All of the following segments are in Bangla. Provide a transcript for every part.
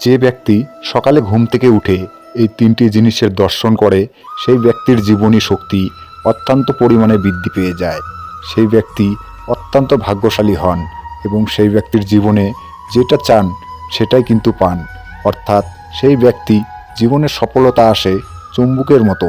যে ব্যক্তি সকালে ঘুম থেকে উঠে এই তিনটি জিনিসের দর্শন করে, সেই ব্যক্তির জীবনী শক্তি অত্যন্ত পরিমাণে বৃদ্ধি পেয়ে যায়। সেই ব্যক্তি অত্যন্ত ভাগ্যশালী হন এবং সেই ব্যক্তির জীবনে যেটা চান সেটাই কিন্তু পান। অর্থাৎ সেই ব্যক্তি জীবনে সফলতা আসে চুম্বুকের মতো।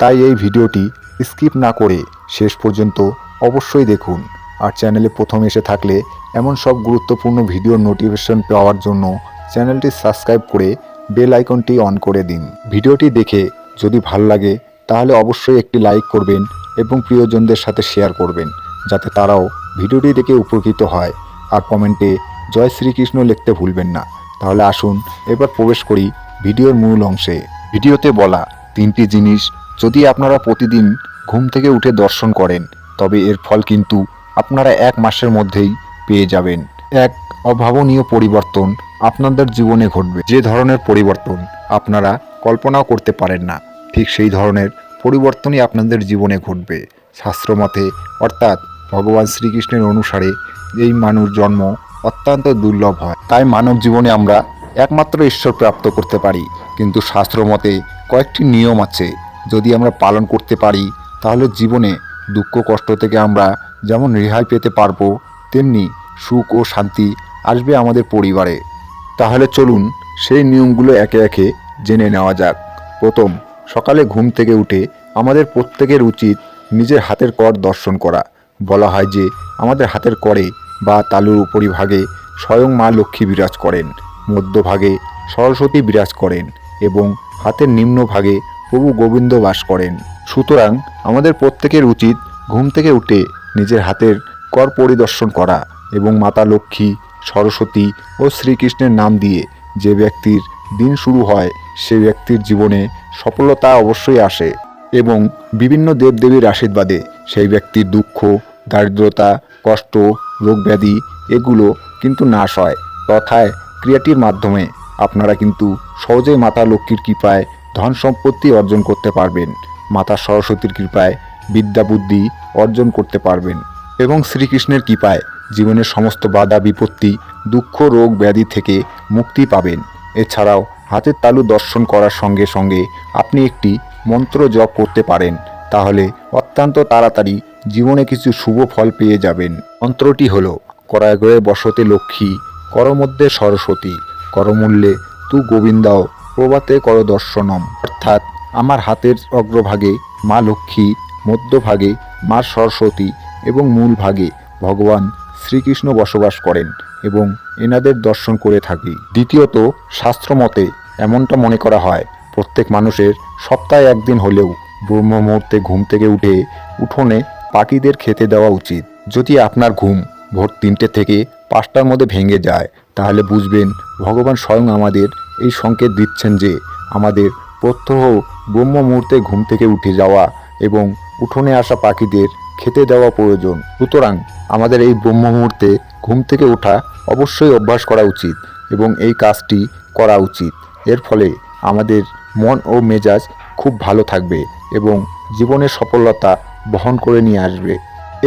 তাই এই ভিডিওটি স্কিপ না করে শেষ পর্যন্ত অবশ্যই দেখুন। আর চ্যানেলে প্রথম এসে থাকলে এমন সব গুরুত্বপূর্ণ ভিডিওর নোটিফিকেশন পাওয়ার জন্য চ্যানেলটি সাবস্ক্রাইব করে বেল আইকনটি অন করে দিন। ভিডিওটি দেখে যদি ভালো লাগে, তাহলে অবশ্যই একটি লাইক করবেন এবং প্রিয়জনদের সাথে শেয়ার করবেন, যাতে তারাও ভিডিওটি দেখে উপকৃত হয়। আর কমেন্টে জয় শ্রীকৃষ্ণ লিখতে ভুলবেন না। তাহলে আসুন, এবার প্রবেশ করি ভিডিওর মূল অংশে। ভিডিওতে বলা তিনটি জিনিস, যদি আপনারা প্রতিদিন ঘুম থেকে উঠে দর্শন করেন, তবে এর ফল কিন্তু আপনারা এক মাসের মধ্যেই পেয়ে যাবেন। এক, অভাবনীয় পরিবর্তন আপনাদের জীবনে ঘটবে। যে ধরনের পরিবর্তন আপনারা কল্পনাও করতে পারেন না, ঠিক সেই ধরনের পরিবর্তনই আপনাদের জীবনে ঘটবে। শাস্ত্রমতে, অর্থাৎ ভগবান শ্রীকৃষ্ণের অনুসারে এই মানুষ জন্ম অত্যন্ত দুর্লভ হয়। তাই মানব জীবনে আমরা একমাত্র ঈশ্বর প্রাপ্ত করতে পারি। কিন্তু শাস্ত্রমতে কয়েকটি নিয়ম আছে। যদি আমরা পালন করতে পারি, তাহলে জীবনে দুঃখ কষ্ট থেকে আমরা যেমন রেহাই পেতে পারব, তেমনি সুখ ও শান্তি আসবে আমাদের পরিবারে। তাহলে চলুন সেই নিয়মগুলো একে একে জেনে নেওয়া যাক। প্রথম, সকালে ঘুম থেকে উঠে আমাদের প্রত্যেকের উচিত নিজের হাতের কর দর্শন করা। বলা হয় যে, আমাদের হাতের করে বা তালুর উপরিভাগে স্বয়ং মা লক্ষ্মী বিরাজ করেন, মধ্যভাগে সরস্বতী বিরাজ করেন এবং হাতের নিম্নভাগে প্রভু গোবিন্দ বাস করেন। সুতরাং আমাদের প্রত্যেকের উচিত ঘুম থেকে উঠে নিজের হাতের কর পরিদর্শন করা এবং মাতা লক্ষ্মী সরস্বতী ও শ্রীকৃষ্ণের নাম দিয়ে যে ব্যক্তির দিন শুরু হয়, সে ব্যক্তির জীবনে সফলতা অবশ্যই আসে এবং বিভিন্ন দেবদেবীর আশীর্বাদে সেই ব্যক্তির দুঃখ, দারিদ্রতা, কষ্ট, রোগব্যাধি এগুলো কিন্তু নাশ হয়। তথায় ক্রিয়াটির মাধ্যমে আপনারা কিন্তু সহজেই মাতা লক্ষ্মীর কৃপায় ধন সম্পত্তি অর্জন করতে পারবেন। মাতা সরস্বতীর কৃপায় বিদ্যা বুদ্ধি অর্জন করতে পারবেন এবং শ্রীকৃষ্ণের কৃপায় জীবনের সমস্ত বাধা, বিপত্তি, দুঃখ, রোগ, ব্যাধি থেকে মুক্তি পাবেন। এছাড়াও হাতের তালু দর্শন করার সঙ্গে সঙ্গে আপনি একটি মন্ত্র জপ করতে পারেন। তাহলে অত্যন্ত তাড়াতাড়ি জীবনে কিছু শুভ ফল পেয়ে যাবেন। মন্ত্রটি হল করাগ্রহে বসতে লক্ষ্মী, করমধ্যে সরস্বতী, করমূল্যে তু গোবিন্দাও, প্রভাতে কর দর্শনম। অর্থাৎ আমার হাতের অগ্রভাগে মা লক্ষ্মী, মধ্যভাগে মা সরস্বতী এবং মূল ভাগে ভগবান শ্রীকৃষ্ণ বসবাস করেন এবং এনাদের দর্শন করে থাকি। দ্বিতীয়ত, শাস্ত্রমতে এমনটা মনে করা হয়, প্রত্যেক মানুষের সপ্তাহে একদিন হলেও ব্রহ্ম মুহূর্তে ঘুম থেকে উঠে উঠোনে পাখিদের খেতে দেওয়া উচিত। যদি আপনার ঘুম ভোর তিনটে থেকে পাঁচটার মধ্যে ভেঙে যায়, তাহলে বুঝবেন ভগবান স্বয়ং আমাদের এই সংকেত দিচ্ছেন যে আমাদের প্রত্যহ ব্রহ্ম মুহূর্তে ঘুম থেকে উঠে যাওয়া এবং উঠোনে আসা পাখিদের খেতে দেওয়া প্রয়োজন। সুতরাং আমাদের এই ব্রহ্ম মুহূর্তে ঘুম থেকে ওঠা অবশ্যই অভ্যাস করা উচিত এবং এই কাজটি করা উচিত। এর ফলে আমাদের মন ও মেজাজ খুব ভালো থাকবে এবং জীবনের সফলতা বহন করে নিয়ে আসবে।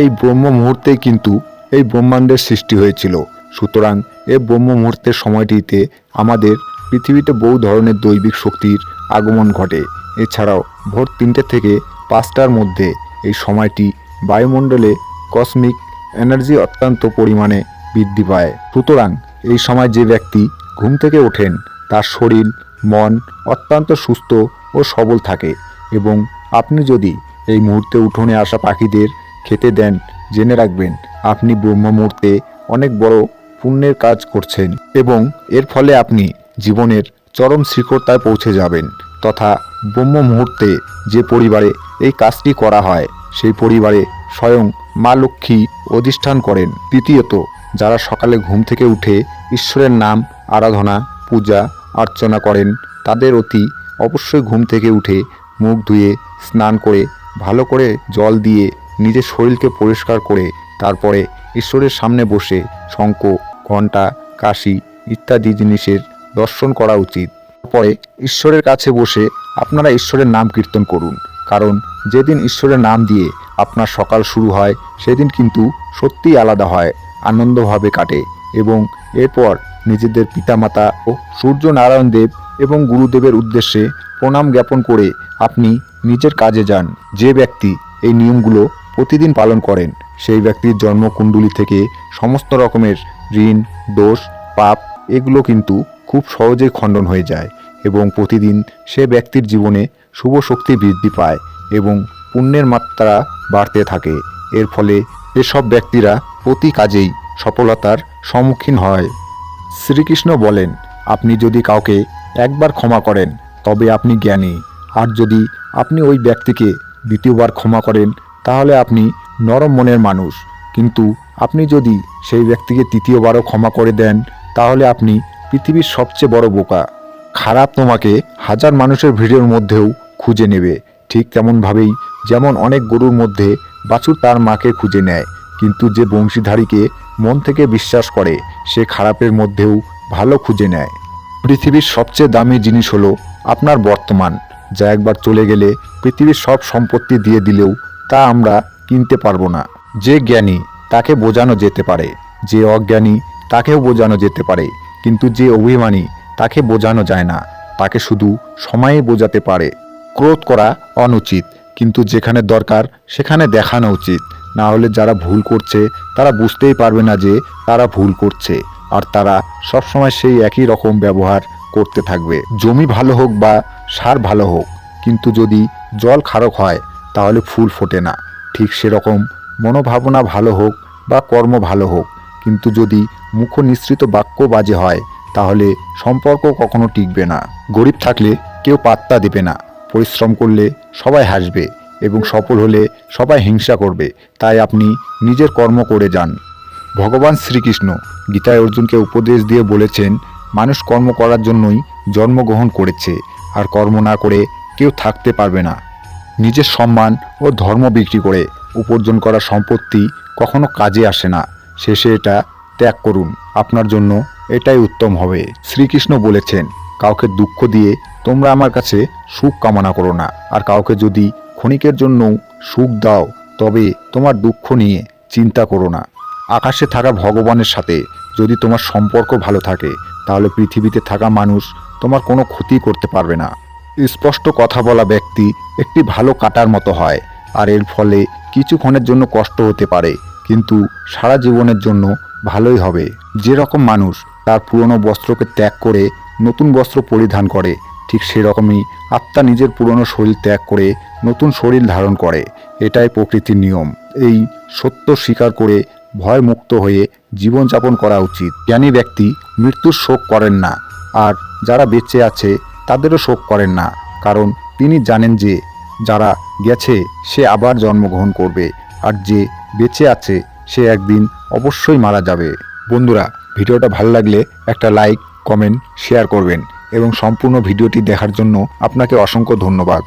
এই ব্রহ্ম মুহূর্তেই কিন্তু এই ব্রহ্মাণ্ডের সৃষ্টি হয়েছিল। সুতরাং এই ব্রহ্ম মুহূর্তের সময়টিতে আমাদের পৃথিবীতে বহু ধরনের দৈবিক শক্তির আগমন ঘটে। এছাড়াও ভোর তিনটে থেকে পাঁচটার মধ্যে এই সময়টি বায়ুমণ্ডলে কসমিক এনার্জি অত্যন্ত পরিমাণে বৃদ্ধি পায়। সুতরাং এই সময় যে ব্যক্তি ঘুম থেকে ওঠেন, তার শরীর, মন অত্যন্ত সুস্থ ও সবল থাকে এবং আপনি যদি এই মুহূর্তে উঠোনে আসা পাখিদের খেতে দেন, জেনে রাখবেন আপনি ব্রহ্ম মুহূর্তে অনেক বড় পুণ্যের কাজ করছেন এবং এর ফলে আপনি জীবনের চরম শিখরতায় পৌঁছে যাবেন তথা ব্রহ্ম মুহূর্তে যে পরিবারে এই কাজটি করা হয়, সেই পরিবারে স্বয়ং মা লক্ষ্মী অধিষ্ঠান করেন। তৃতীয়ত যারা সকালে ঘুম থেকে উঠে ঈশ্বরের নাম, আরাধনা, পূজা, অর্চনা করেন, তাদের অতি অবশ্যই ঘুম থেকে উঠে মুখ ধুয়ে স্নান করে, ভালো করে জল দিয়ে নিজের শরীরকে পরিষ্কার করে, তারপরে ঈশ্বরের সামনে বসে শঙ্খ, ঘণ্টা, কাশি ইত্যাদি জিনিসের দর্শন করা উচিত। পরে ঈশ্বরের কাছে বসে আপনারা ঈশ্বরের নাম কীর্তন করুন। কারণ যেদিন ঈশ্বরের নাম দিয়ে আপনার সকাল শুরু হয়, সেদিন কিন্তু সত্যিই আলাদা হয়, আনন্দভাবে কাটে এবং এরপর নিজেদের পিতামাতা ও সূর্য নারায়ণ দেব এবং গুরুদেবের উদ্দেশ্যে প্রণাম জ্ঞাপন করে আপনি নিজের কাজে যান। যে ব্যক্তি এই নিয়মগুলো প্রতিদিন পালন করেন, সেই ব্যক্তির জন্মকুণ্ডলী থেকে সমস্ত রকমের ঋণ, দোষ, পাপ, এগুলো কিন্তু খুব সহজেই খণ্ডন হয়ে যায়। এবং প্রতিদিন সে ব্যক্তির জীবনে শুভ শক্তি বৃদ্ধি পায় এবং পুণ্যের মাত্রা বাড়তে থাকে। এর ফলে এসব ব্যক্তিরা প্রতি কাজেই সফলতার সম্মুখীন হয়। শ্রীকৃষ্ণ বলেন, আপনি যদি কাউকে একবার ক্ষমা করেন, তবে আপনি জ্ঞানী। আর যদি আপনি ওই ব্যক্তিকে দ্বিতীয়বার ক্ষমা করেন, তাহলে আপনি নরম মনের মানুষ। কিন্তু আপনি যদি সেই ব্যক্তিকে তৃতীয়বারও ক্ষমা করে দেন, তাহলে আপনি পৃথিবীর সবচেয়ে বড় বোকা। খারাপ তোমাকে হাজার মানুষের ভিড়ের মধ্যেও খুঁজে নেবে। ঠিক তেমনভাবেই যেমন অনেক গরুর মধ্যে বাছুর তার মাকে খুঁজে নেয়, কিন্তু যে বংশীধারীকে মন থেকে বিশ্বাস করে, সে খারাপের মধ্যেও ভালো খুঁজে নেয়। পৃথিবীর সবচেয়ে দামি জিনিস হলো আপনার বর্তমান, যা একবার চলে গেলে পৃথিবীর সব সম্পত্তি দিয়ে দিলেও তা আমরা কিনতে পারব না। যে জ্ঞানী তাকে বোঝানো যেতে পারে, যে অজ্ঞানী তাকেও বোঝানো যেতে পারে, কিন্তু যে অভিমানী তাকে বোঝানো যায় না। তাকে শুধু সময়ে বোঝাতে পারে। ক্রোধ করা অনুচিত, কিন্তু যেখানে দরকার সেখানে দেখানো উচিত। না হলে যারা ভুল করছে, তারা বুঝতেই পারবে না যে তারা ভুল করছে। আর তারা সবসময় সেই একই রকম ব্যবহার করতে থাকবে। জমি ভালো হোক বা সার ভালো হোক, কিন্তু যদি জল খারক হয়, তাহলে ফুল ফোটে না। ঠিক সেরকম মনোভাবনা ভালো হোক বা কর্ম ভালো হোক, কিন্তু যদি মুখ নিঃসৃত বাক্য বাজে হয় তাহলে সম্পর্ক কখনো টিকবে না। গরিব থাকলে কেউ পাত্তা দেবে না। পরিশ্রম করলে সবাই হাসবে এবং সফল হলে সবাই হিংসা করবে। তাই আপনি নিজের কর্ম করে যান। ভগবান শ্রীকৃষ্ণ গীতায় অর্জুনকে উপদেশ দিয়ে বলেছেন, মানুষ কর্ম করার জন্যই জন্মগ্রহণ করেছে, আর কর্ম না করে কেউ থাকতে পারবে না। নিজের সম্মান ও ধর্ম বিক্রি করে উপার্জন করা সম্পত্তি কখনো কাজে আসে না। শেষে এটা ত্যাগ করুন। আপনার জন্য এটাই উত্তম হবে। শ্রীকৃষ্ণ বলেছেন, কাউকে দুঃখ দিয়ে তোমরা আমার কাছে সুখ কামনা করো না, আর কাউকে যদি ক্ষণিকের জন্য সুখ দাও, তবে তোমার দুঃখ নিয়ে চিন্তা করো না। আকাশে থাকা ভগবানের সাথে যদি তোমার সম্পর্ক ভালো থাকে, তাহলে পৃথিবীতে থাকা মানুষ তোমার কোনো ক্ষতি করতে পারবে না। স্পষ্ট কথা বলা ব্যক্তি একটি ভালো কাটার মতো হয়, আর এর ফলে কিছুক্ষণের জন্য কষ্ট হতে পারে, কিন্তু সারা জীবনের জন্য ভালোই হবে। যেরকম মানুষ তার পুরনো বস্ত্রকে ত্যাগ করে নতুন বস্ত্র পরিধান করে। ঠিক সেরকমই আত্মা নিজের পুরনো শরীর ত্যাগ করে নতুন শরীর ধারণ করে। এটাই প্রকৃতির নিয়ম। এই সত্য স্বীকার করে ভয় মুক্ত হয়ে জীবনযাপন করা উচিত। জ্ঞানী ব্যক্তি মৃত্যুর শোক করেন না, আর যারা বেঁচে আছে তাদেরও শোক করেন না, কারণ তিনি জানেন যে যারা গেছে সে আবার জন্মগ্রহণ করবে, আর যে বেঁচে আছে সে একদিন অবশ্যই মারা যাবে। বন্ধুরা ভিডিওটা ভালো লাগলে একটা লাইক, কমেন্ট, শেয়ার করবেন এবং সম্পূর্ণ ভিডিওটি দেখার জন্য আপনাকে অসংখ্য ধন্যবাদ।